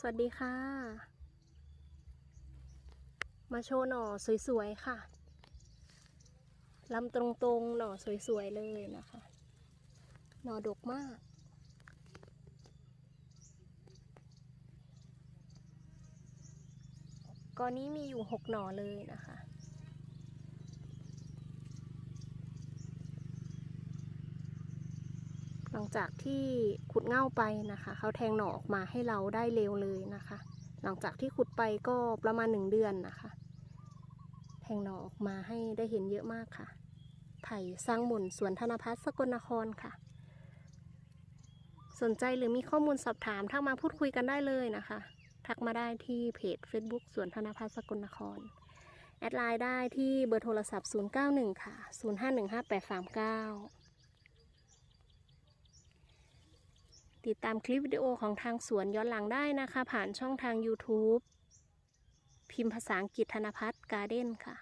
สวัสดีค่ะ มาโชว์หน่อสวยๆค่ะลำตรงๆหน่อสวยๆเลยนะคะ หน่อดกมาก ก้อนนี้มีอยู่หกหน่อเลยนะคะ ลังจากที่ขุดเง่าไปนะคะ เขาแทงหน่อออกมาให้เราได้เร็วเลยนะคะ หลังจากที่ขุดไปก็ประมาณหนึ่งเดือนนะคะ แทงหน่อออกมาให้ได้เห็นเยอะมากค่ะ ไผ่สร้างหมุนสวนธนพัฒน์สกลนครค่ะ สนใจหรือมีข้อมูลสอบถามทักมาพูดคุยกันได้เลยนะคะ ทักมาได้ที่เพจ Facebook สวนธนพัฒน์สกลนคร แอดไลน์ได้ที่เบอร์โทรศัพท์ 091 ค่ะ 05158839 ติดตามคลิปวิดีโอของทางสวนย้อนหลังได้นะคะ ผ่านช่องทาง YouTube พิมพ์ภาษาอังกฤษธนพัฒน์การ์เด้นค่ะ